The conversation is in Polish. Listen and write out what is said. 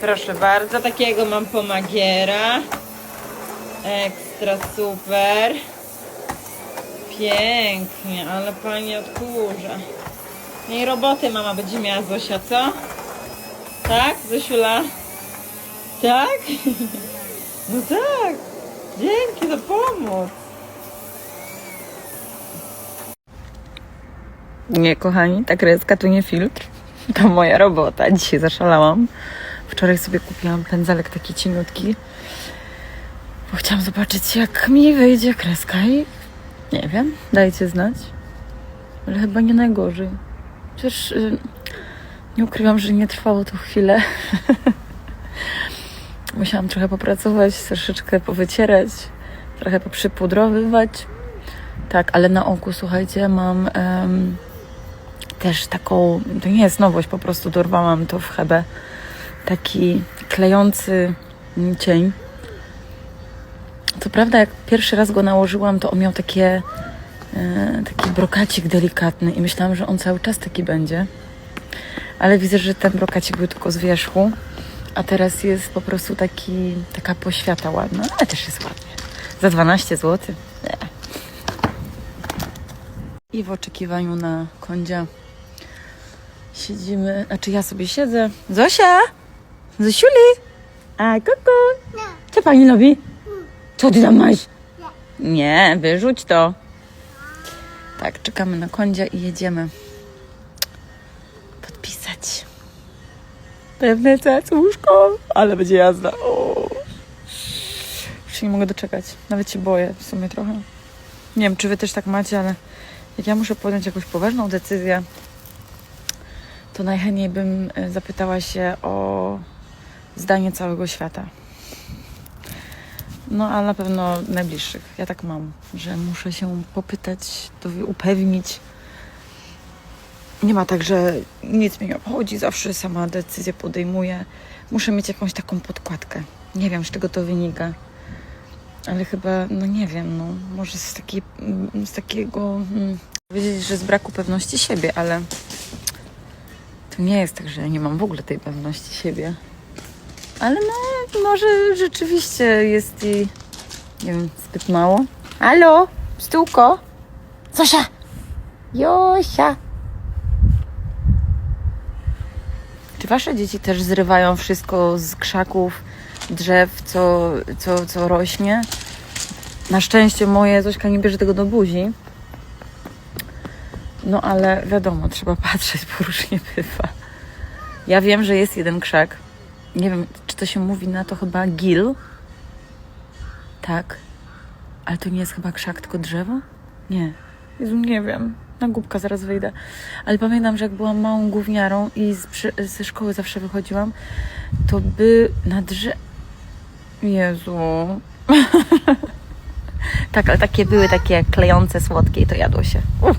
Proszę bardzo, takiego mam pomagiera. Ekstra super. Pięknie, ale pani odkurza. No i roboty mama będzie miała Zosia, co? Tak, Zosiula? Tak? No tak. Dzięki za pomoc. Nie, kochani, ta kreska to nie filtr. To moja robota. Dzisiaj zaszalałam. Wczoraj sobie kupiłam pędzelek taki cieniutki. Bo chciałam zobaczyć, jak mi wyjdzie kreska i nie wiem, dajcie znać. Ale chyba nie najgorzej. Przecież y, nie ukrywam, że nie trwało to chwilę. Musiałam trochę popracować, troszeczkę powycierać, trochę poprzypudrowywać. Tak, ale na oku, słuchajcie, mam też taką, to nie jest nowość, po prostu dorwałam to w Hebe, taki klejący cień. Co prawda, jak pierwszy raz go nałożyłam, to on miał takie, e, taki brokacik delikatny i myślałam, że on cały czas taki będzie. Ale widzę, że ten brokacik był tylko z wierzchu, a teraz jest po prostu taki, taka poświata ładna, ale też jest ładnie. Za 12 zł. I w oczekiwaniu na kądzia siedzimy, znaczy ja sobie siedzę. Zosia! Zosiuli! A, kuku! Co pani robi? Co ty tam masz? Nie, wyrzuć to. Tak, czekamy na kądzia i jedziemy podpisać. Pewne cacuszko, ale będzie jazda. O. Już się nie mogę doczekać. Nawet się boję w sumie trochę. Nie wiem, czy wy też tak macie, ale jak ja muszę podjąć jakąś poważną decyzję, to najchętniej bym e, zapytała się o zdanie całego świata. No, ale na pewno najbliższych. Ja tak mam, że muszę się popytać, upewnić. Nie ma tak, że nic mnie nie obchodzi, zawsze sama decyzję podejmuję. Muszę mieć jakąś taką podkładkę. Nie wiem, z czego to wynika. Ale chyba, no nie wiem, no może z, mm, z takiego, hmm, powiedzieć, że z braku pewności siebie, ale to nie jest tak, że ja nie mam w ogóle tej pewności siebie. Ale no, może rzeczywiście jest jej, nie wiem, zbyt mało. Halo, pstułko? Zosia! Josia! Czy wasze dzieci też zrywają wszystko z krzaków, drzew, co, co, co rośnie? Na szczęście moje Zośka nie bierze tego do buzi. No ale wiadomo, trzeba patrzeć, bo różnie bywa. Ja wiem, że jest jeden krzak. Nie wiem, czy to się mówi na to chyba gil. Tak. Ale to nie jest chyba krzak, tylko drzewo? Nie. Jezu, nie wiem. Na głupka zaraz wyjdę. Ale pamiętam, że jak byłam małą gówniarą i z, przy, ze szkoły zawsze wychodziłam, to by na drze... Jezu. tak, ale takie były takie klejące, słodkie i to jadło się. Uf.